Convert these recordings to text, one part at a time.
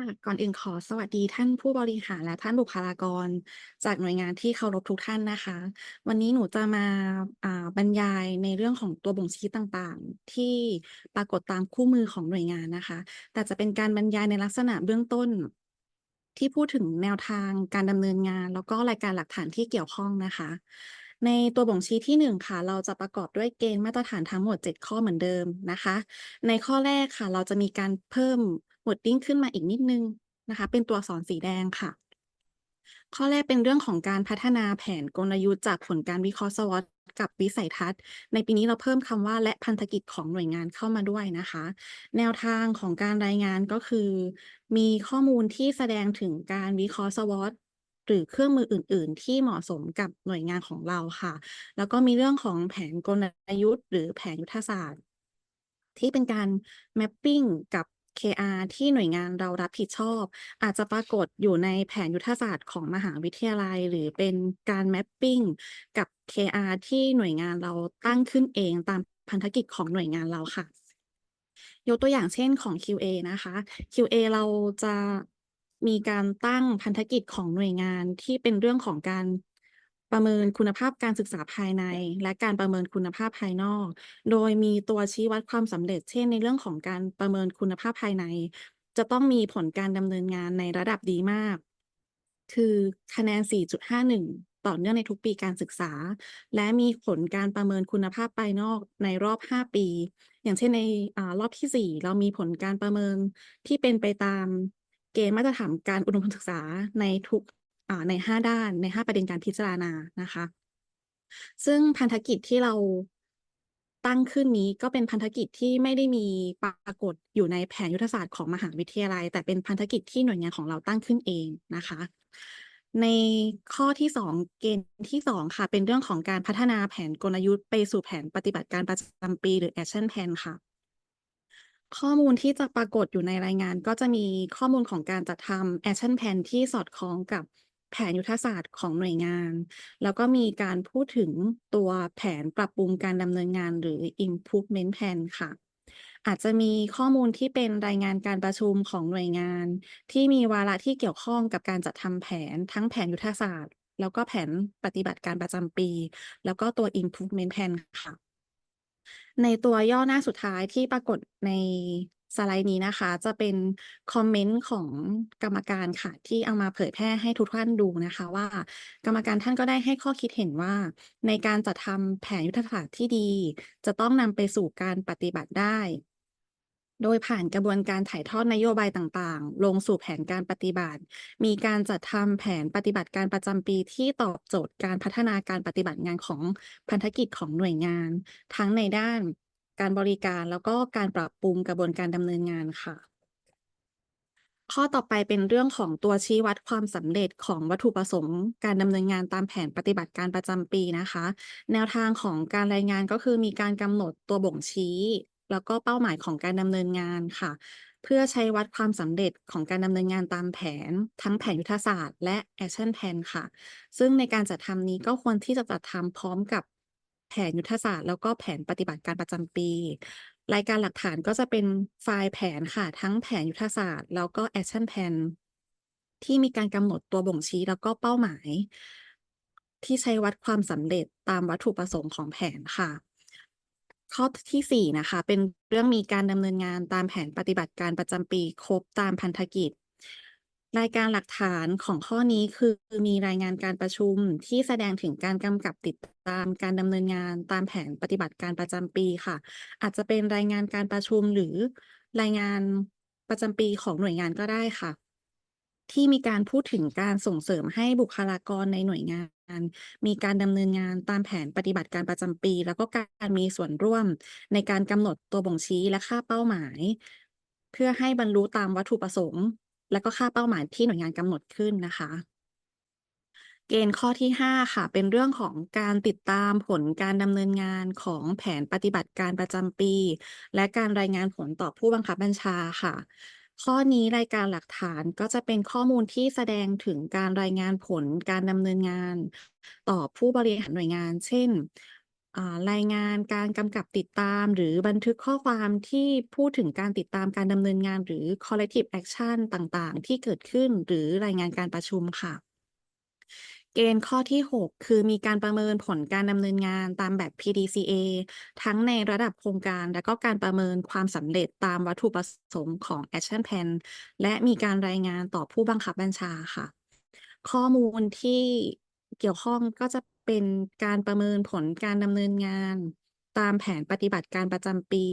ค่ะก่อนอื่นขอสวัสดีท่านผู้บริหารและท่านบุคลากร จากหน่วยงานที่เคารพทุกท่านนะคะ วันนี้หนูจะมาอ่าบรรยายในเรื่องของตัวบ่งชี้ต่างๆ ที่ปรากฏตามคู่มือของหน่วยงานนะคะ แต่จะเป็นการบรรยายในลักษณะเบื้องต้น ที่พูดถึงแนวทางการดำเนินงาน แล้วก็รายการหลักฐานที่เกี่ยวข้องนะคะ ในตัวบ่งชี้ที่ 1 ค่ะ เราจะประกอบด้วยเกณฑ์มาตรฐานทั้งหมด 7 ข้อเหมือนเดิมนะคะ ในข้อแรกค่ะ เราจะมีการเพิ่ม wording ขึ้นมาอีกนิดนึงนะคะ เป็นตัวอักษรสีแดงค่ะ ข้อแรกเป็นเรื่องของการพัฒนาแผนกลยุทธ์จากผลการวิเคราะห์ SWOT กับวิสัยทัศน์ ในปีนี้เราเพิ่มคำว่าและพันธกิจของหน่วยงานเข้ามาด้วยนะคะ แนวทางของการรายงานก็คือ มีข้อมูลที่แสดงถึงการวิเคราะห์ SWOT หรือเครื่องมืออื่น ๆ ที่เหมาะสมกับหน่วยงานของเราค่ะ แล้วก็มีเรื่องของแผนกลยุทธ์ หรือแผนยุทธศาสตร์ ที่เป็นการ mapping กับ KR ที่หน่วยงานเรารับผิดชอบ อาจจะปรากฏอยู่ในแผนยุทธศาสตร์ของมหาวิทยาลัย หรือเป็นการ mapping กับ KR ที่หน่วยงานเราตั้งขึ้นเองตามพันธกิจของหน่วยงานเราค่ะ ยกตัวอย่างเช่นของ QA นะคะ QA เราจะมีการตั้งพันธกิจของหน่วยงานที่เป็นเรื่องของการ ประเมินคุณภาพการศึกษาภายใน และการประเมินคุณภาพภายนอก โดยมีตัวชี้วัดความสำเร็จ เช่น ในเรื่องของการประเมินคุณภาพภายใน จะต้องมีผลการดำเนินงานในระดับดีมาก คือคะแนน 4.51 ต่อเนื่องในทุกปีการศึกษา และมีผลการประเมินคุณภาพภายนอกในรอบ 5 ปี อย่างเช่นในอรอบที่ 4 เรามีผลการประเมินที่เป็นไปตามเกณฑ์มาตรฐานการอุดมศึกษาในทุก ใน 5 ด้านใน 5 ประเด็นการพิจารณานะคะ ซึ่งพันธกิจที่เราตั้งขึ้นนี้ก็เป็นพันธกิจที่ไม่ได้มีปรากฏอยู่ในแผนยุทธศาสตร์ของมหาวิทยาลัย แต่เป็นพันธกิจที่หน่วยงานของเราตั้งขึ้นเองนะคะ ในข้อที่2เกณฑ์ที่2ค่ะ เป็นเรื่องของการพัฒนาแผนกลยุทธ์ไปสู่แผนปฏิบัติการประจำปีหรือ Action Plan ค่ะ ข้อมูลที่จะปรากฏอยู่ในรายงานก็จะมีข้อมูลของการจัดทำ Action Plan ที่สอดคล้องกับ แผนยุทธศาสตร์ของหน่วยงาน แล้วก็มีการพูดถึงตัวแผนปรับปรุงการดำเนินงานหรือ Improvement Plan ค่ะ อาจจะมีข้อมูลที่เป็นรายงานการประชุมของหน่วยงาน ที่มีวาระที่เกี่ยวข้องกับการจัดทำแผนทั้งแผนยุทธศาสตร์ แล้วก็แผนปฏิบัติการประจำปี แล้วก็ตัว Improvement Plan ค่ะในตัวย่อหน้าสุดท้ายที่ปรากฏใน สไลด์นี้นะคะ จะเป็นคอมเมนต์ของกรรมการค่ะ ที่เอามาเผยแพร่ให้ทุกท่านดูนะคะ ว่า กรรมการท่านก็ได้ให้ข้อคิดเห็นว่า ในการจัดทำแผนยุทธศาสตร์ที่ดี จะต้องนำไปสู่การปฏิบัติได้ โดยผ่านกระบวนการถ่ายทอดนโยบายต่างๆ ลงสู่แผนการปฏิบัติ มีการจัดทำแผนปฏิบัติการประจำปีที่ตอบโจทย์การพัฒนาการปฏิบัติงานของพันธกิจของหน่วยงาน ทั้งในด้าน การบริการแล้วก็การปรับปรุงกระบวนการดำเนินงานค่ะ ข้อต่อไปเป็นเรื่องของตัวชี้วัดความสำเร็จของวัตถุประสงค์ การดำเนินงานตามแผนปฏิบัติการประจำปีนะคะ แนวทางของการรายงานก็คือมีการกำหนดตัวบ่งชี้ แล้วก็เป้าหมายของการดำเนินงานค่ะเพื่อใช้วัดความสำเร็จของการดำเนินงานตามแผน ทั้งแผนยุทธศาสตร์และ Action Plan ค่ะ ซึ่งในการจัดทำนี้ก็ควรที่จะจัดทำพร้อมกับ แผนยุทธศาสตร์ แล้วก็แผนปฏิบัติการประจำปี รายการหลักฐานก็จะเป็นไฟล์แผนค่ะ ทั้งแผนยุทธศาสตร์ แล้วก็ Action Plan ที่มีการกำหนดตัวบ่งชี้แล้วก็เป้าหมาย ที่ใช้วัดความสำเร็จตามวัตถุประสงค์ของแผนค่ะ ข้อที่ 4 นะคะ เป็นเรื่องมีการดำเนินงานตามแผนปฏิบัติการประจำปี ครบตามพันธกิจ รายการหลักฐานของข้อนี้คือมีรายงานการประชุมที่แสดงถึงการกำกับติดตามการดำเนินงานตามแผนปฏิบัติการประจำปีค่ะ อาจจะเป็นรายงานการประชุมหรือรายงานประจำปีของหน่วยงานก็ได้ค่ะ ที่มีการพูดถึงการส่งเสริมให้บุคลากรในหน่วยงาน มีการดำเนินงานตามแผนปฏิบัติการประจำปี แล้วก็การมีส่วนร่วมในการกำหนดตัวบ่งชี้และค่าเป้าหมาย เพื่อให้บรรลุตามวัตถุประสงค์ และก็ค่าเป้าหมายที่หน่วยงานกำหนดขึ้นนะคะ เกณฑ์ข้อที่ 5 ค่ะ เป็นเรื่องของการติดตามผลการดำเนินงานของแผนปฏิบัติการประจำปี และการรายงานผลต่อผู้บังคับบัญชาค่ะข้อนี้รายการหลักฐานก็จะเป็นข้อมูลที่แสดงถึงการรายงานผลการดำเนินงาน ต่อผู้บริหารหน่วยงาน เช่น อ่า รายงานการกำกับติดตาม หรือบันทึกข้อความที่พูดถึงการติดตามการดำเนินงาน หรือ corrective action ต่างๆ ที่เกิดขึ้น หรือรายงานการประชุมค่ะ เกณฑ์ข้อที่ 6 คือมีการประเมินผลการดำเนินงานตามแบบ PDCA ทั้งในระดับโครงการ และก็การประเมินความสำเร็จตามวัตถุประสงค์ของ Action Plan และมีการรายงานต่อผู้บังคับบัญชาค่ะ ข้อมูลที่ เกี่ยวข้องก็จะเป็นการประเมินผลการดำเนินงาน ตามแผนปฏิบัติการประจำปี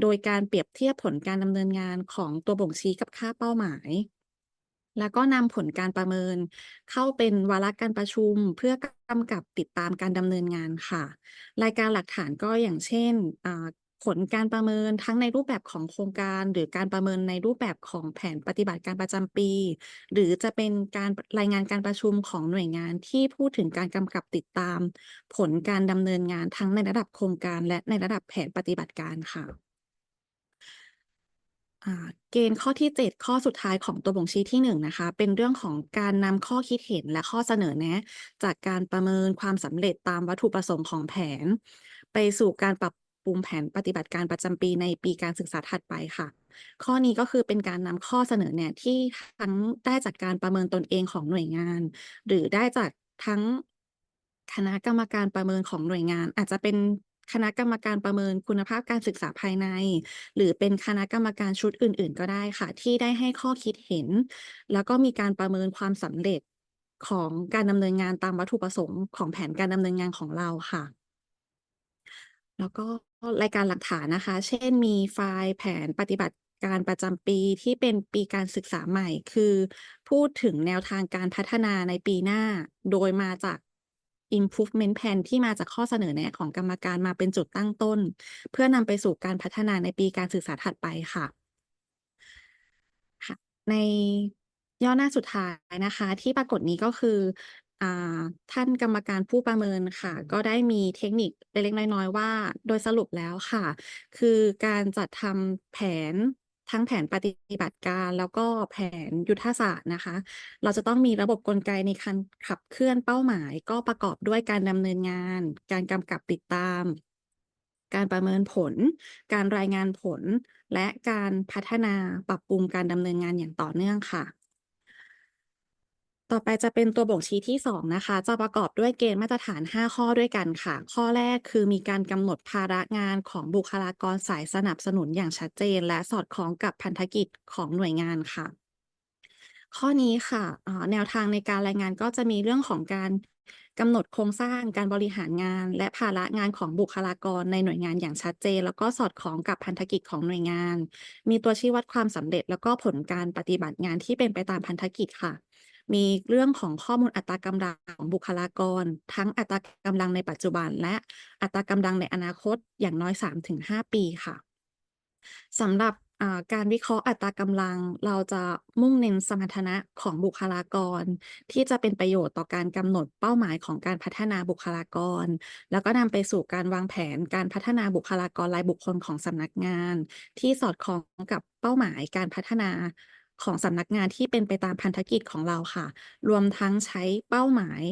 โดยการเปรียบเทียบผลการดำเนินงานของตัวบ่งชี้กับค่าเป้าหมาย แล้วก็นำผลการประเมิน เข้าเป็นวาระการประชุมเพื่อกำกับติดตามการดำเนินงานค่ะ รายการหลักฐานก็อย่างเช่น ผลการประเมินทั้งในรูปแบบของโครงการ หรือการประเมินในรูปแบบของแผนปฏิบัติการประจำปี หรือจะเป็นการรายงานการประชุมของหน่วยงานที่พูดถึงการกำกับติดตาม ผลการดำเนินงานทั้งในระดับโครงการ และในระดับแผนปฏิบัติการค่ะเกณฑ์ข้อที่ 7 ข้อสุดท้ายของตัวบ่งชี้ที่ 1 นะคะ เป็นเรื่องของการนำข้อคิดเห็นและข้อเสนอแนะ จากการประเมินความสำเร็จตามวัตถุประสงค์ของแผน ไปสู่การปรับ ปรุงแผนปฏิบัติการประจำปีในปีการศึกษาถัดไปค่ะ ข้อนี้ก็คือเป็นการนำข้อเสนอแนะที่ทั้งได้จากการประเมินตนเองของหน่วยงาน หรือได้จากทั้งคณะกรรมการประเมินของหน่วยงาน อาจจะเป็นคณะกรรมการประเมินคุณภาพการศึกษาภายใน หรือเป็นคณะกรรมการชุดอื่น ๆ ก็ได้ค่ะ ที่ได้ให้ข้อคิดเห็น แล้วก็มีการประเมินความสำเร็จของการดำเนินงานตามวัตถุประสงค์ของแผนการดำเนินงานของเราค่ะ แล้วก็รายการหลักฐานนะคะ เช่น มีไฟล์แผนปฏิบัติการประจำปีที่เป็นปีการศึกษาใหม่ คือพูดถึงแนวทางการพัฒนาในปีหน้า โดยมาจาก Improvement Plan ที่มาจากข้อเสนอแนะของกรรมการมาเป็นจุดตั้งต้น เพื่อนำไปสู่การพัฒนาในปีการศึกษาถัดไปค่ะค่ะ ในย่อหน้าสุดท้ายนะคะ ที่ปรากฏนี้ก็คือ ท่านกรรมการผู้ประเมินค่ะ ก็ได้มีเทคนิคเล็กๆน้อยๆว่า โดยสรุปแล้วค่ะ คือการจัดทำแผนทั้งแผนปฏิบัติการแล้วก็แผนยุทธศาสตร์นะคะ เราจะต้องมีระบบกลไกในการขับเคลื่อนเป้าหมาย ก็ประกอบด้วยการดำเนินงาน การกำกับติดตาม การประเมินผล การรายงานผล และการพัฒนาปรับปรุงการดำเนินงานอย่างต่อเนื่องค่ะ ต่อไปจะเป็นตัวบ่งชี้ที่ 2 นะคะ จะประกอบด้วยเกณฑ์มาตรฐาน 5 ข้อด้วยกันค่ะ ข้อแรกคือมีการกำหนดภาระงานของบุคลากรสายสนับสนุนอย่างชัดเจน และสอดคล้องกับพันธกิจของหน่วยงานค่ะ ข้อนี้ค่ะแนวทางในการรายงานก็จะมีเรื่องของการกำหนดโครงสร้างการบริหารงาน และภาระงานของบุคลากรในหน่วยงานอย่างชัดเจน แล้วก็สอดคล้องกับพันธกิจของหน่วยงาน มีตัวชี้วัดความสำเร็จ แล้วก็ผลการปฏิบัติงานที่เป็นไปตามพันธกิจค่ะ มีเรื่องของข้อมูลอัตรากำลังของบุคลากร ทั้งอัตรากำลังในปัจจุบัน และอัตรากำลังในอนาคตอย่างน้อย 3-5 ปีค่ะสำหรับการวิเคราะห์อัตรากำลังเราจะมุ่งเน้นสมรรถนะของบุคลากร ที่จะเป็นประโยชน์ต่อการกำหนดเป้าหมายของการพัฒนาบุคลากร แล้วก็นำไปสู่การวางแผนการพัฒนาบุคลากรรายบุคคลของสำนักงาน ที่สอดคล้องกับเป้าหมายการพัฒนา ของสำนักงานที่เป็นไปตามพันธกิจของเราค่ะ รวมทั้งใช้เป้าหมาย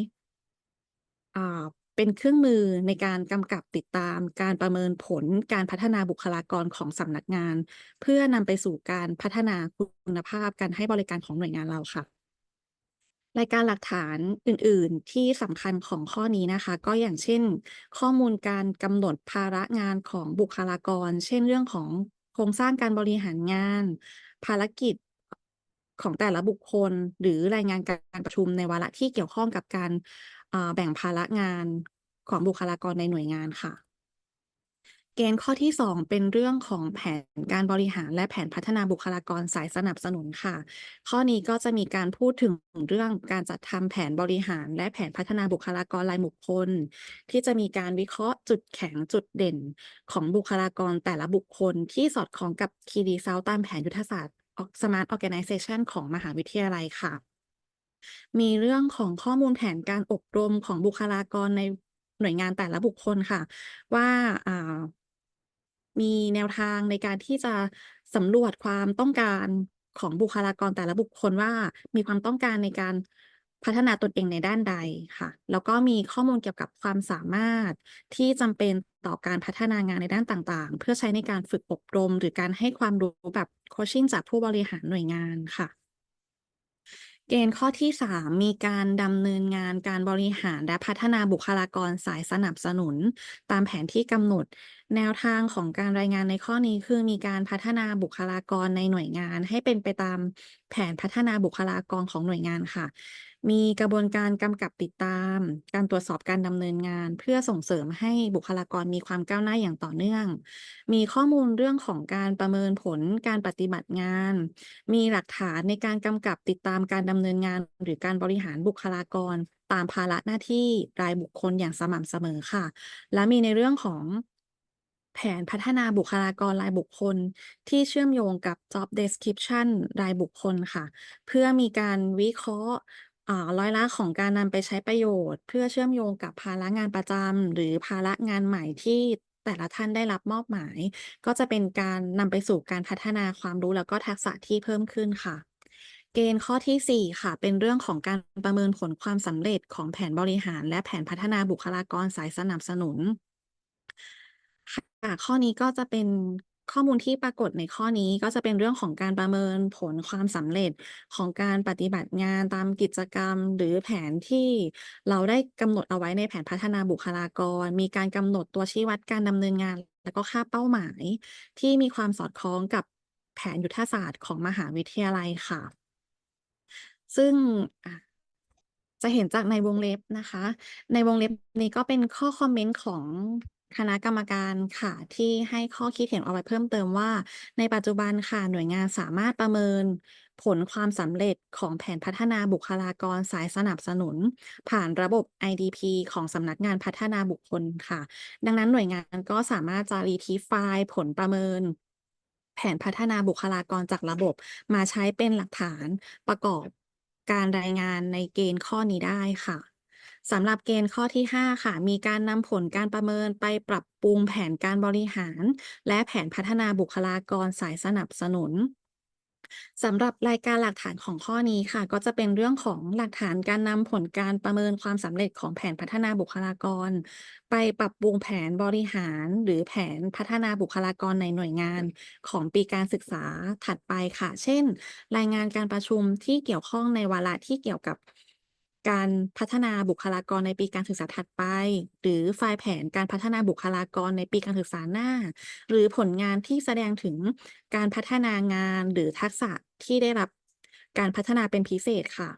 เป็นเครื่องมือในการกำกับติดตาม การประเมินผลการพัฒนาบุคลากรของสำนักงาน เพื่อนำไปสู่การพัฒนาคุณภาพการให้บริการของหน่วยงานเราค่ะ รายการหลักฐานอื่น ๆ ที่สำคัญของข้อนี้นะคะ ก็อย่างเช่น ข้อมูลการกำหนดภาระงานของบุคลากร เช่นเรื่องของโครงสร้างการบริหารงาน ภารกิจ ของแต่ละบุคคล หรือรายงานการประชุมในวาระที่เกี่ยวข้องกับการแบ่งภาระงานของบุคลากรในหน่วยงานค่ะ เกณฑ์ข้อที่ 2 เป็นเรื่องของแผนการบริหารและแผนพัฒนาบุคลากรสายสนับสนุนค่ะ ข้อนี้ก็จะมีการพูดถึงเรื่องการจัดทำแผนบริหาร และแผนพัฒนาบุคลากรรายบุคคล ที่จะมีการวิเคราะห์จุดแข็งจุดเด่น ของบุคลากรแต่ละบุคคลที่สอดคล้องกับ Key Result ตามแผนยุทธศาสตร์ Smart Organization ของมหาวิทยาลัยค่ะ มีเรื่องของข้อมูลแผนการอบรมของบุคลากรในหน่วยงานแต่ละบุคคลค่ะ ว่าอ่ามีแนวทางในการที่จะสำรวจความต้องการของบุคลากรแต่ละบุคคลว่ามีความต้องการในการ พัฒนาตนเองในด้านใดค่ะ แล้วก็มีข้อมูลเกี่ยวกับความสามารถที่จำเป็นต่อการพัฒนางานในด้านต่างๆ เพื่อใช้ในการฝึกอบรม หรือการให้ความรู้แบบโคชชิ่งจากผู้บริหารหน่วยงานค่ะ เกณฑ์ข้อที่ 3 มีการดำเนินงานการบริหารและพัฒนาบุคลากรสายสนับสนุน ตามแผนที่กำหนด แนวทางของการรายงานในข้อนี้คือมีการพัฒนาบุคลากรในหน่วยงานให้เป็นไปตาม แผนพัฒนาบุคลากรของหน่วยงานค่ะ มีกระบวนการกำกับติดตาม การตรวจสอบการดำเนินงาน เพื่อส่งเสริมให้บุคลากรมีความก้าวหน้าอย่างต่อเนื่อง มีข้อมูลเรื่องของการประเมินผลการปฏิบัติงาน มีหลักฐานในการกำกับติดตามการดำเนินงาน หรือการบริหารบุคลากร ตามภาระหน้าที่รายบุคคลอย่างสม่ำเสมอค่ะ และมีในเรื่องของ แผนพัฒนาบุคลากรรายบุคคล ที่เชื่อมโยงกับ Job Description รายบุคคลค่ะ เพื่อมีการวิเคราะห์อ่าร้อยละของการนำไปใช้ประโยชน์ เพื่อเชื่อมโยงกับภาระงานประจำหรือภาระงานใหม่ที่แต่ละท่านได้รับมอบหมาย ก็จะเป็นการนำไปสู่การพัฒนาความรู้แล้วก็ทักษะที่เพิ่มขึ้นค่ะ เกณฑ์ข้อที่ 4 ค่ะ เป็นเรื่องของการประเมินผลความสำเร็จของแผนบริหาร และแผนพัฒนาบุคลากรสายสนับสนุน ค่ะข้อนี้ก็จะเป็นข้อมูลที่ปรากฏในข้อนี้ก็จะเป็นเรื่องของการประเมินผลความสำเร็จของการปฏิบัติงานตามกิจกรรม หรือแผนที่เราได้กำหนดเอาไว้ในแผนพัฒนาบุคลากร มีการกำหนดตัวชี้วัดการดำเนินงาน แล้วก็ค่าเป้าหมาย ที่มีความสอดคล้องกับแผนยุทธศาสตร์ของมหาวิทยาลัยค่ะ ซึ่งจะเห็นจากในวงเล็บนะคะ ในวงเล็บนี้ก็เป็นข้อคอมเมนต์ของ คณะกรรมการค่ะที่ให้ข้อคิดเห็นเอาไว้เพิ่มเติมว่า ในปัจจุบันค่ะหน่วยงานสามารถประเมินผลความสำเร็จของแผนพัฒนาบุคลากรสายสนับสนุน ผ่านระบบ IDP ของสำนักงานพัฒนาบุคคลค่ะ ดังนั้นหน่วยงานก็สามารถจะ retrieve ไฟล์ผลประเมิน แผนพัฒนาบุคลากรจากระบบ มาใช้เป็นหลักฐานประกอบการรายงานในเกณฑ์ข้อนี้ได้ค่ะ สำหรับเกณฑ์ข้อที่ 5 ค่ะ มีการนำผลการประเมินไปปรับปรุงแผนการบริหาร และแผนพัฒนาบุคลากรสายสนับสนุนสำหรับรายการหลักฐานของข้อนี้ค่ะ ก็จะเป็นเรื่องของหลักฐานการนำผลการประเมินความสำเร็จของแผนพัฒนาบุคลากร ไปปรับปรุงแผนบริหาร หรือแผนพัฒนาบุคลากรในหน่วยงานของปีการศึกษาถัดไปค่ะ เช่น รายงานการประชุมที่เกี่ยวข้องในวาระที่เกี่ยวกับ การพัฒนาบุคลากรในปีการศึกษาถัดไป หรือไฟล์แผนการพัฒนาบุคลากรในปีการศึกษาหน้า หรือผลงานที่แสดงถึงการพัฒนางานหรือทักษะที่ได้รับการพัฒนาเป็นพิเศษค่ะ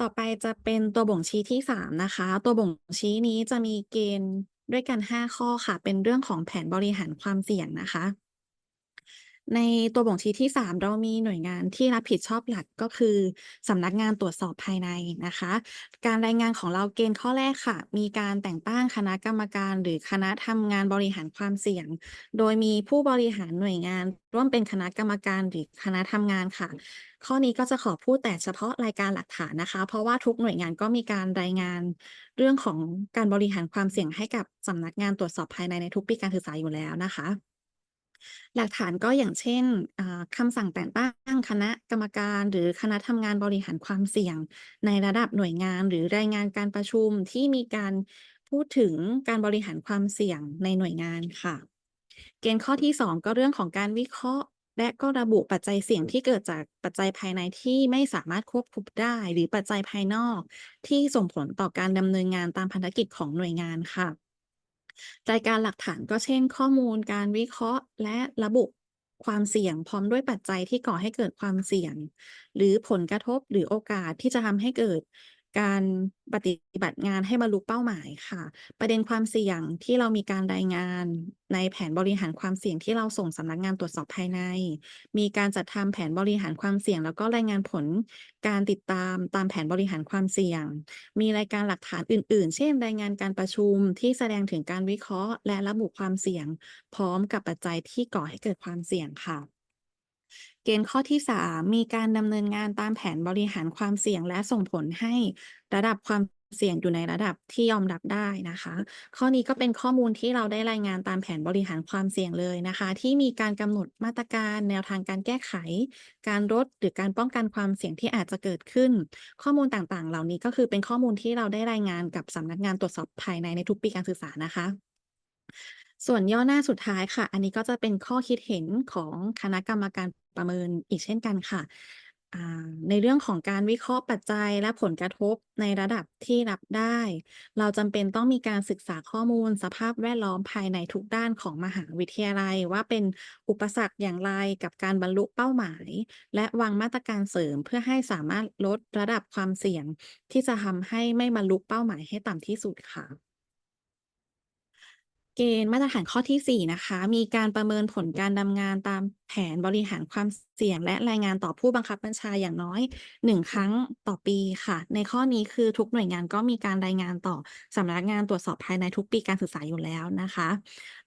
ต่อไปจะเป็นตัวบ่งชี้ที่ 3 นะคะ ตัวบ่งชี้นี้จะมีเกณฑ์ด้วยกัน 5 ข้อค่ะ เป็นเรื่องของแผนบริหารความเสี่ยงนะคะ ในตัวบ่งชี้ที่ 3 เรามีหน่วยงานที่รับผิดชอบหลักก็คือสำนักงานตรวจสอบภายในนะคะ การรายงานของเราเกณฑ์ข้อแรกค่ะ มีการแต่งตั้งคณะกรรมการ หรือคณะทำงานบริหารความเสี่ยง โดยมีผู้บริหารหน่วยงาน ร่วมเป็นคณะกรรมการหรือคณะทำงานค่ะ ข้อนี้ก็จะขอพูดแต่เฉพาะรายการหลักฐานนะคะ เพราะว่าทุกหน่วยงานก็มีการรายงานเรื่องของการบริหารความเสี่ยงให้กับสำนักงานตรวจสอบภายในในทุกปีการศึกษาอยู่แล้วนะคะ หลักฐานก็อย่างเช่นคำสั่งแต่งตั้งคณะกรรมการหรือคณะทำงานบริหารความเสี่ยง ในระดับหน่วยงานหรือรายงานการประชุมที่มีการพูดถึงการบริหารความเสี่ยงในหน่วยงานค่ะ เกณฑ์ข้อที่ 2 ก็เรื่องของการวิเคราะห์ และก็ระบุปัจจัยเสี่ยงที่เกิดจากปัจจัยภายในที่ไม่สามารถควบคุมได้ หรือปัจจัยภายนอก ที่ส่งผลต่อการดำเนินงานตามภารกิจของหน่วยงานค่ะ รายการหลักฐานก็เช่น ข้อมูลการวิเคราะห์ และระบุความเสี่ยงพร้อมด้วยปัจจัยที่ก่อให้เกิดความเสี่ยง หรือผลกระทบหรือโอกาสที่จะทำให้เกิด การปฏิบัติงานให้บรรลุเป้าหมายค่ะ ประเด็นความเสี่ยงที่เรามีการรายงานในแผนบริหารความเสี่ยงที่เราส่งสำนักงานตรวจสอบภายใน มีการจัดทำแผนบริหารความเสี่ยง แล้วก็รายงานผลการติดตามตามแผนบริหารความเสี่ยง มีรายการหลักฐานอื่น ๆ เช่น รายงานการประชุมที่แสดงถึงการวิเคราะห์ และระบุความเสี่ยง พร้อมกับปัจจัยที่ก่อให้เกิดความเสี่ยงค่ะ เกณฑ์ข้อที่ 3 มีการดำเนินงานตามแผนบริหารความเสี่ยงและส่งผลให้ระดับความเสี่ยงอยู่ในระดับที่ยอมรับได้นะคะ ข้อนี้ก็เป็นข้อมูลที่เราได้รายงานตามแผนบริหารความเสี่ยงเลยนะคะ ที่มีการกำหนดมาตรการแนวทางการแก้ไข การลดหรือการป้องกันความเสี่ยงที่อาจจะเกิดขึ้น ข้อมูลต่างๆ เหล่านี้ก็คือเป็นข้อมูลที่เราได้รายงานกับสำนักงานตรวจสอบภายในในทุกปีการศึกษานะคะ ส่วนย่อหน้าสุดท้ายค่ะ อันนี้ก็จะเป็นข้อคิดเห็นของคณะกรรมการประเมินอีกเช่นกันค่ะ ในเรื่องของการวิเคราะห์ปัจจัยและผลกระทบในระดับที่รับได้ เราจำเป็นต้องมีการศึกษาข้อมูลสภาพแวดล้อมภายในทุกด้านของมหาวิทยาลัย ว่าเป็นอุปสรรคอย่างไรกับการบรรลุเป้าหมาย และวางมาตรการเสริมเพื่อให้สามารถลดระดับความเสี่ยง ที่จะทำให้ไม่บรรลุเป้าหมายให้ต่ำที่สุดค่ะ เกณฑ์มาตรฐานข้อที่ 4 นะคะ มีการประเมินผลการดำงานตาม แผนบริหารความเสี่ยง และรายงานต่อผู้บังคับบัญชาอย่างน้อย 1 ครั้งต่อปีค่ะ ในข้อนี้คือทุกหน่วยงานก็มีการรายงานต่อสำนักงานตรวจสอบภายในทุกปีการศึกษาอยู่แล้วนะคะ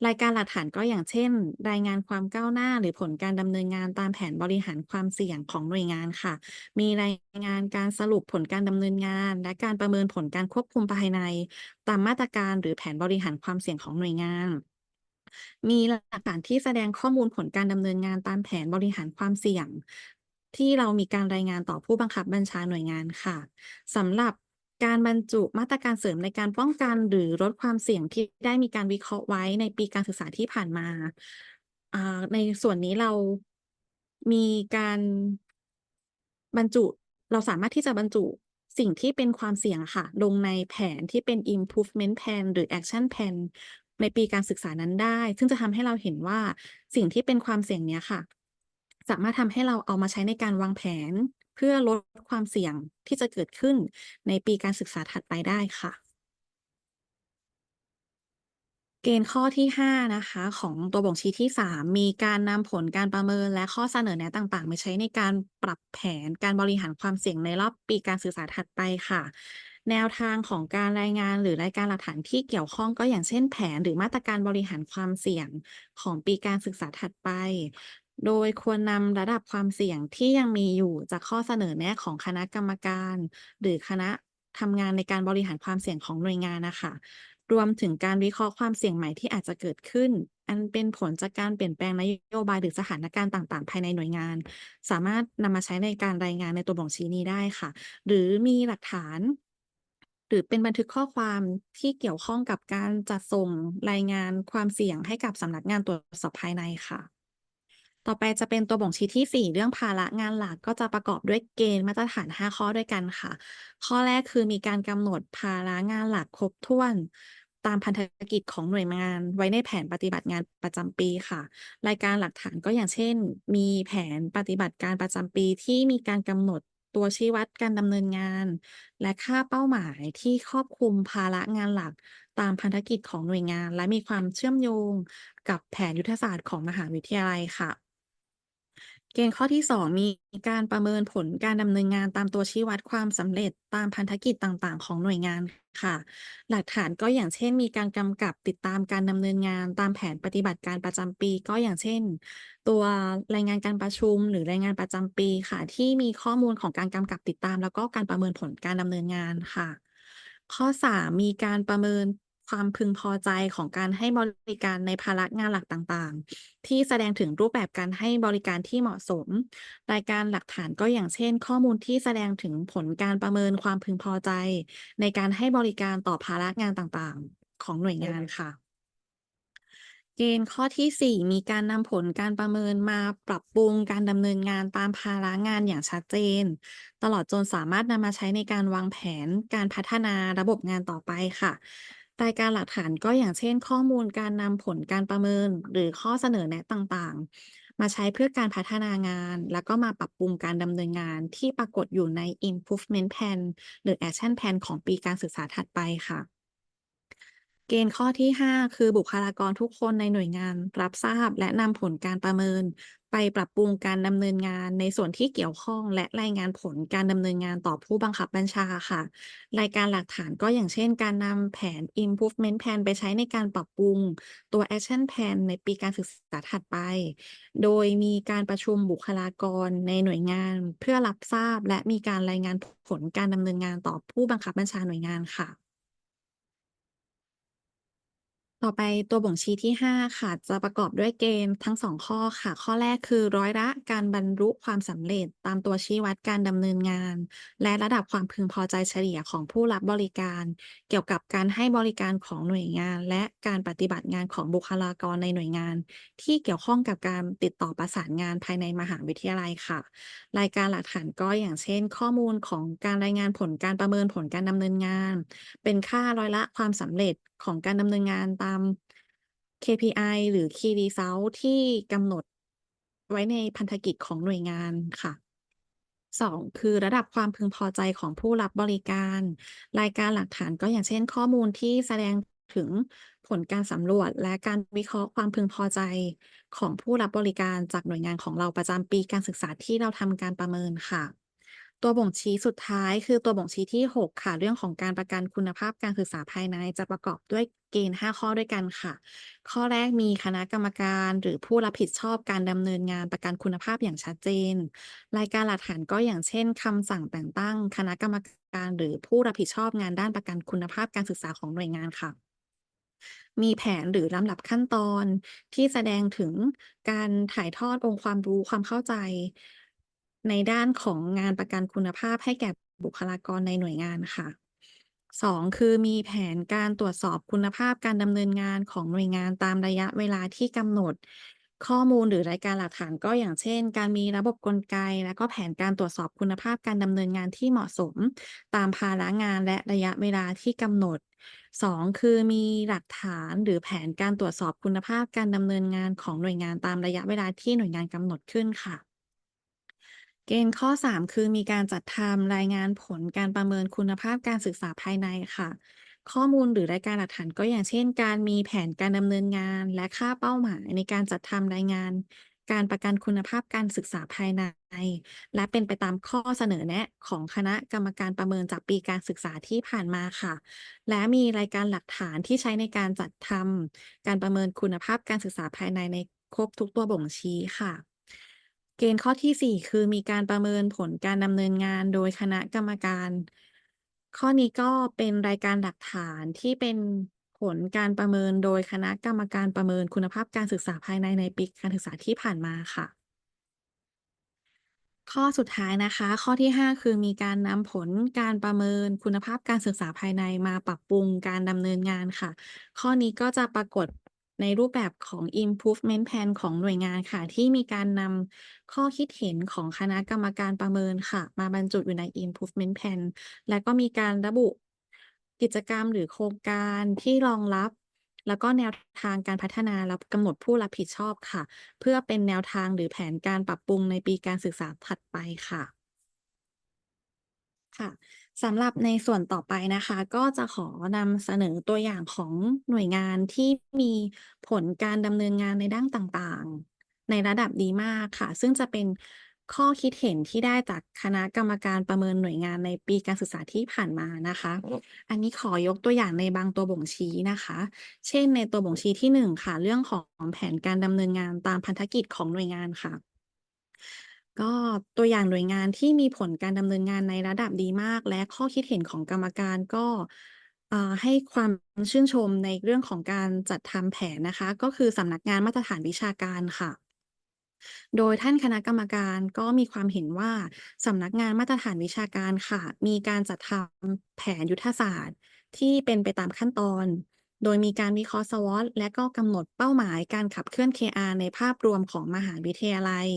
รายการหลักฐานก็อย่างเช่น รายงานความก้าวหน้า หรือผลการดำเนินงานตามแผนบริหารความเสี่ยงของหน่วยงานค่ะ มีรายงานการสรุปผลการดำเนินงาน และการประเมินผลการควบคุมภายใน ตามมาตรการหรือแผนบริหารความเสี่ยงของหน่วยงาน มีหลักฐานที่แสดงข้อมูลผลการดำเนินงานตามแผนบริหารความเสี่ยง ที่เรามีการรายงานต่อผู้บังคับบัญชาหน่วยงานค่ะสำหรับการบรรจุมาตรการเสริมในการป้องกันหรือลดความเสี่ยงที่ได้มีการวิเคราะห์ไว้ในปีการศึกษาที่ผ่านมาในส่วนนี้เรามีการบรรจุเราสามารถที่จะบรรจุสิ่งที่เป็นความเสี่ยงค่ะ ลงในแผนที่เป็น improvement plan หรือ action plan ในปีการศึกษานั้นได้ ซึ่งจะทำให้เราเห็นว่าสิ่งที่เป็นความเสี่ยงเนี้ยค่ะ สามารถทำให้เราเอามาใช้ในการวางแผน เพื่อลดความเสี่ยงที่จะเกิดขึ้นในปีการศึกษาถัดไปได้ค่ะ เกณฑ์ข้อที่ 5 นะคะ ของตัวบ่งชี้ที่ 3 มีการนำผลการประเมินและข้อเสนอแนะต่างๆมาใช้ในการปรับแผนการบริหารความเสี่ยงในรอบปีการศึกษาถัดไปค่ะ แนวทางของการรายงานหรือรายการหลักฐานที่เกี่ยวข้องก็อย่างเช่นแผนหรือมาตรการบริหารความเสี่ยงของปีการศึกษาถัดไป โดยควรนำระดับความเสี่ยงที่ยังมีอยู่จากข้อเสนอแนะของคณะกรรมการ หรือคณะทำงานในการบริหารความเสี่ยงของหน่วยงานนะคะรวมถึงการวิเคราะห์ความเสี่ยงใหม่ที่อาจจะเกิดขึ้น อันเป็นผลจากการเปลี่ยนแปลงนโยบายหรือสถานการณ์ต่างๆ ภายในหน่วยงาน สามารถนำมาใช้ในการรายงานในตัวบ่งชี้นี้ได้ค่ะ หรือมีหลักฐาน หรือเป็นบันทึกข้อความที่เกี่ยวข้องกับการจัดส่งรายงานความเสี่ยงให้กับสำนักงานตรวจสอบภายในค่ะ ต่อไปจะเป็นตัวบ่งชี้ที่ 4 เรื่องภาระงานหลักก็จะประกอบด้วยเกณฑ์มาตรฐาน 5 ข้อด้วยกันค่ะ ข้อแรกคือมีการกำหนดภาระงานหลักครบถ้วนตามพันธกิจของหน่วยงานไว้ในแผนปฏิบัติงานประจำปีค่ะ รายการหลักฐานก็อย่างเช่น มีแผนปฏิบัติการประจำปีที่มีการกำหนด ตัวชี้วัดการดำเนินงาน และค่าเป้าหมายที่ครอบคลุมภาระงานหลักตามพันธกิจของหน่วยงาน และมีความเชื่อมโยงกับแผนยุทธศาสตร์ของมหาวิทยาลัยค่ะ เกณฑ์ข้อที่ 2 มีการประเมินผลการดำเนินงานตามตัวชี้วัดความสำเร็จตามพันธกิจต่างๆ ของหน่วยงานค่ะ หลักฐานก็อย่างเช่น มีการกำกับติดตามการดำเนินงานตามแผนปฏิบัติการประจำปี ก็อย่างเช่น ตัวรายงานการประชุมหรือรายงานประจำปีค่ะ ที่มีข้อมูลของการกำกับติดตาม แล้วก็การประเมินผลการดำเนินงานค่ะ ข้อ 3 มีการประเมิน ความพึงพอใจของการให้บริการในภาระงานหลักต่างๆ ที่แสดงถึงรูปแบบการให้บริการที่เหมาะสม รายการหลักฐานก็อย่างเช่น ข้อมูลที่แสดงถึงผลการประเมินความพึงพอใจ ในการให้บริการต่อภาระงานต่างๆ ของหน่วยงานค่ะเกณฑ์ข้อที่ 4 มีการนำผลการประเมินมาปรับปรุงการดำเนินงานตามภาระงานอย่างชัดเจน ตลอดจนสามารถนำมาใช้ในการวางแผนการพัฒนาระบบงานต่อไปค่ะ รายการหลักฐานก็อย่างเช่น ข้อมูลการนำผลการประเมิน หรือข้อเสนอแนะต่างๆ มาใช้เพื่อการพัฒนางาน แล้วก็มาปรับปรุงการดำเนินงานที่ปรากฏอยู่ใน improvement plan หรือ action plan ของปีการศึกษาถัดไปค่ะ เกณฑ์ข้อที่ 5 คือบุคลากรทุกคนในหน่วยงานรับทราบและนำผลการประเมิน ไปปรับปรุงการดำเนินงานในส่วนที่เกี่ยวข้องและรายงานผลการดำเนินงานต่อผู้บังคับบัญชาค่ะ รายการหลักฐานก็อย่างเช่น การนำแผน Improvement Plan ไปใช้ในการปรับปรุงตัว Action Plan ในปีการศึกษาถัดไป โดยมีการประชุมบุคลากรในหน่วยงาน เพื่อรับทราบและมีการรายงานผลการดำเนินงานต่อผู้บังคับบัญชาหน่วยงานค่ะ ต่อไปตัวบ่งชี้ที่ 5 ค่ะ จะประกอบด้วยเกณฑ์ทั้ง 2 ข้อค่ะ ข้อแรกคือร้อยละการบรรลุความสำเร็จตามตัวชี้วัดการดำเนินงาน และระดับความพึงพอใจเฉลี่ยของผู้รับบริการ เกี่ยวกับการให้บริการของหน่วยงาน และการปฏิบัติงานของบุคลากรในหน่วยงาน ที่เกี่ยวข้องกับการติดต่อประสานงานภายในมหาวิทยาลัยค่ะ รายการหลักฐานก็อย่างเช่น ข้อมูลของการรายงานผลการประเมินผลการดำเนินงาน เป็นค่าร้อยละความสำเร็จของการดำเนินงานตาม KPI หรือ Key Result ที่กำหนดไว้ในพันธกิจของหน่วยงานค่ะ 2 คือระดับความพึงพอใจของผู้รับบริการ รายการหลักฐานก็อย่างเช่น ข้อมูลที่แสดงถึงผลการสำรวจ และการวิเคราะห์ความพึงพอใจของผู้รับบริการจากหน่วยงานของเราประจำปีการศึกษาที่เราทำการประเมินค่ะ ตัวบ่งชี้สุดท้ายคือตัวบ่งชี้ที่ 6 ค่ะ เรื่องของการประกันคุณภาพการศึกษาภายในจะประกอบด้วย เกณฑ์ 5 ข้อด้วยกันค่ะ ข้อแรกมีคณะกรรมการหรือผู้รับผิดชอบการดำเนินงานประกันคุณภาพอย่างชัดเจน รายการหลักฐานก็อย่างเช่นคำสั่งแต่งตั้ง คณะกรรมการหรือผู้รับผิดชอบงานด้านประกันคุณภาพการศึกษาของหน่วยงานค่ะมีแผนหรือลำดับขั้นตอนที่แสดงถึงการถ่ายทอดองค์ความรู้ความเข้าใจ ในด้านของงานประกันคุณภาพให้แก่บุคลากรในหน่วยงานค่ะ 2คือมีแผนการตรวจสอบคุณภาพการดำเนินงานของหน่วยงานตามระยะเวลาที่กำหนด ข้อมูลหรือรายการหลักฐานก็อย่างเช่น การมีระบบกลไก และก็แผนการตรวจสอบคุณภาพการดำเนินงานที่เหมาะสม ตามภาระงานและระยะเวลาที่กำหนด 2 คือมีหลักฐานหรือแผนการตรวจสอบคุณภาพการดำเนินงานของหน่วยงานตามระยะเวลาที่หน่วยงานกำหนดขึ้นค่ะ เกณฑ์ข้อ 3 คือมีการจัดทำรายงานผลการประเมินคุณภาพการศึกษาภายในค่ะ ข้อมูลหรือรายการหลักฐานก็อย่างเช่น การมีแผนการดำเนินงาน และค่าเป้าหมายในการจัดทำรายงาน การประกันคุณภาพการศึกษาภายใน และเป็นไปตามข้อเสนอแนะของคณะกรรมการประเมินจากปีการศึกษาที่ผ่านมาค่ะ และมีรายการหลักฐานที่ใช้ในการจัดทำการประเมินคุณภาพการศึกษาภายในในครบทุกตัวบ่งชี้ค่ะ เกณฑ์ข้อที่4คือมีการประเมินผลการดำเนินงานโดยคณะกรรมการ ข้อนี้ก็เป็นรายการหลักฐานที่เป็นผลการประเมินโดยคณะกรรมการประเมินคุณภาพการศึกษาภายในในปีการศึกษาที่ผ่านมาค่ะ ข้อสุดท้ายนะคะ ข้อที่ 5 คือมีการนำผลการประเมินคุณภาพการศึกษาภายในมาปรับปรุงการดำเนินงานค่ะ ข้อนี้ก็จะปรากฏ ในรูปแบบของ Improvement Plan ของหน่วยงานค่ะ ที่มีการนำข้อคิดเห็นของคณะกรรมการประเมินค่ะ มาบรรจุอยู่ใน Improvement Plan และก็มีการระบุกิจกรรมหรือโครงการที่รองรับ แล้วก็แนวทางการพัฒนาและกำหนดผู้รับผิดชอบค่ะ เพื่อเป็นแนวทางหรือแผนการปรับปรุงในปีการศึกษาถัดไปค่ะค่ะ สำหรับในส่วนต่อไปนะคะ ก็จะขอนำเสนอตัวอย่างของหน่วยงานที่มีผลการดำเนินงานในด้านต่างๆ ในระดับดีมากค่ะ ซึ่งจะเป็นข้อคิดเห็นที่ได้จากคณะกรรมการประเมินหน่วยงานในปีการศึกษาที่ผ่านมานะคะ อันนี้ขอยกตัวอย่างในบางตัวบ่งชี้นะคะ เช่นในตัวบ่งชี้ที่ 1 ค่ะ เรื่องของแผนการดำเนินงานตามพันธกิจของหน่วยงานค่ะ ก็ตัวอย่างหน่วยงานที่มีผลการดำเนินงานในระดับดีมาก และข้อคิดเห็นของกรรมการก็อ่าให้ความชื่นชมในเรื่องของการจัดทำแผนนะคะ ก็คือสำนักงานมาตรฐานวิชาการค่ะ โดยท่านคณะกรรมการก็มีความเห็นว่าสำนักงานมาตรฐานวิชาการค่ะ มีการจัดทำแผนยุทธศาสตร์ที่เป็นไปตามขั้นตอน โดยมีการวิเคราะห์ SWOT และก็กำหนดเป้าหมายการขับเคลื่อน KR ในภาพรวมของมหาวิทยาลัย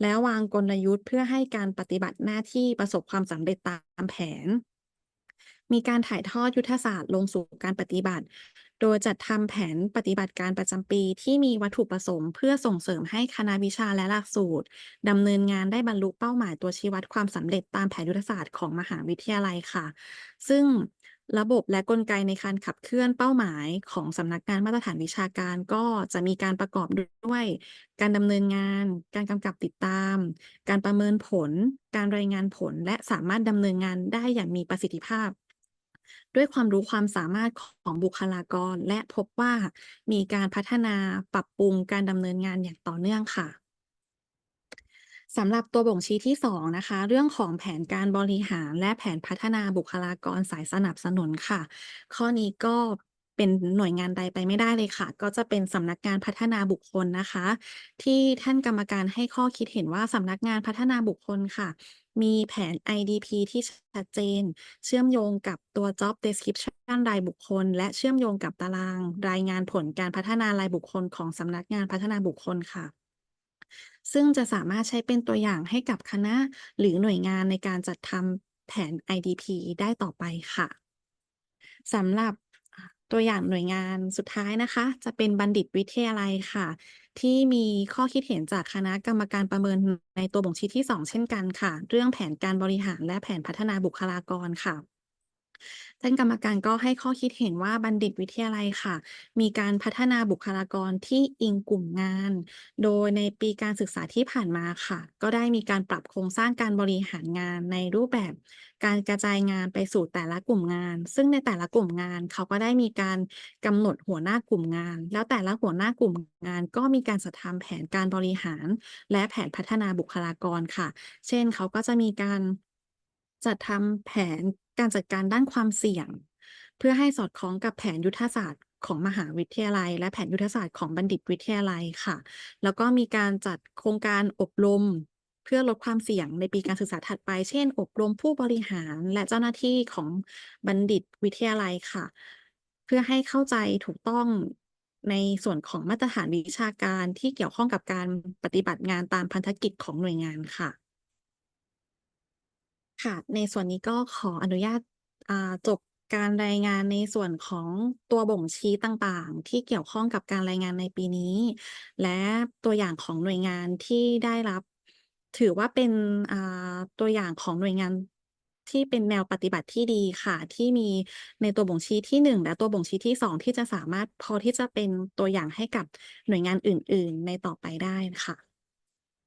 และวางกลยุทธ์เพื่อให้การปฏิบัติหน้าที่ประสบความสำเร็จตามแผน มีการถ่ายทอดยุทธศาสตร์ลงสู่การปฏิบัติ โดยจัดทำแผนปฏิบัติการประจำปีที่มีวัตถุประสงค์เพื่อส่งเสริมให้คณะวิชาและหลักสูตรดำเนินงานได้บรรลุเป้าหมายตัวชี้วัดความสำเร็จตามแผนยุทธศาสตร์ของมหาวิทยาลัยค่ะ ซึ่ง ระบบและกลไกในการขับเคลื่อนเป้าหมายของสำนักงานมาตรฐานวิชาการก็จะมีการประกอบด้วยการดำเนินงาน การกำกับติดตาม การประเมินผล การรายงานผล และสามารถดำเนินงานได้อย่างมีประสิทธิภาพ ด้วยความรู้ความสามารถของบุคลากร และพบว่ามีการพัฒนาปรับปรุงการดำเนินงานอย่างต่อเนื่องค่ะ สำหรับตัวบ่งชี้ที่ 2 นะคะ เรื่องของแผนการบริหารและแผนพัฒนาบุคลากรสายสนับสนุนค่ะ ข้อนี้ก็เป็นหน่วยงานใดไปไม่ได้เลยค่ะ ก็จะเป็นสำนักงานพัฒนาบุคคลนะคะ ที่ท่านกรรมการให้ข้อคิดเห็นว่าสำนักงานพัฒนาบุคคลค่ะ มีแผน IDP ที่ชัดเจน เชื่อมโยงกับตัว Job Description รายบุคคล และเชื่อมโยงกับตาราง รายงานผลการพัฒนารายบุคคลของสำนักงานพัฒนาบุคคลค่ะ ซึ่งจะสามารถใช้เป็นตัวอย่างให้กับคณะ หรือหน่วยงานในการจัดทำแผน IDP ได้ต่อไปค่ะสำหรับตัวอย่างหน่วยงานสุดท้ายนะคะ จะเป็นบัณฑิตวิทยาลัยค่ะ ที่มีข้อคิดเห็นจากคณะกรรมการประเมินในตัวบ่งชี้ที่ 2 เช่นกันค่ะ เรื่องแผนการบริหารและแผนพัฒนาบุคลากรค่ะ ท่านกรรมการก็ให้ข้อคิดเห็นว่าบัณฑิตวิทยาลัยค่ะ มีการพัฒนาบุคลากรที่อิงกลุ่มงาน โดยในปีการศึกษาที่ผ่านมาค่ะ ก็ได้มีการปรับโครงสร้างการบริหารงานในรูปแบบ การกระจายงานไปสู่แต่ละกลุ่มงาน ซึ่งในแต่ละกลุ่มงาน เขาก็ได้มีการกำหนดหัวหน้ากลุ่มงาน แล้วแต่ละหัวหน้ากลุ่มงาน ก็มีการจัดทำแผนการบริหาร และแผนพัฒนาบุคลากรค่ะ เช่น เขาก็จะมีการจัดทำแผน การจัดการด้านความเสี่ยง เพื่อให้สอดคล้องกับแผนยุทธศาสตร์ของมหาวิทยาลัย และแผนยุทธศาสตร์ของบัณฑิตวิทยาลัยค่ะ แล้วก็มีการจัดโครงการอบรม เพื่อลดความเสี่ยงในปีการศึกษาถัดไป เช่น อบรมผู้บริหารและเจ้าหน้าที่ของบัณฑิตวิทยาลัยค่ะ เพื่อให้เข้าใจถูกต้องในส่วนของมาตรฐานวิชาการที่เกี่ยวข้องกับการปฏิบัติงานตามพันธกิจของหน่วยงานค่ะ ค่ะ ในส่วนนี้ก็ขออนุญาต อ่า จบการรายงานในส่วนของตัวบ่งชี้ต่างๆ ที่เกี่ยวข้องกับการรายงานในปีนี้ และตัวอย่างของหน่วยงานที่ได้รับ ถือว่าเป็นตัวอย่างของหน่วยงานที่เป็นแนวปฏิบัติที่ดีค่ะ ที่มีในตัวบ่งชี้ที่ 1 และตัวบ่งชี้ที่ 2 ที่จะสามารถพอที่จะเป็นตัวอย่างให้กับหน่วยงานอื่น ๆ ในต่อไปได้ค่ะ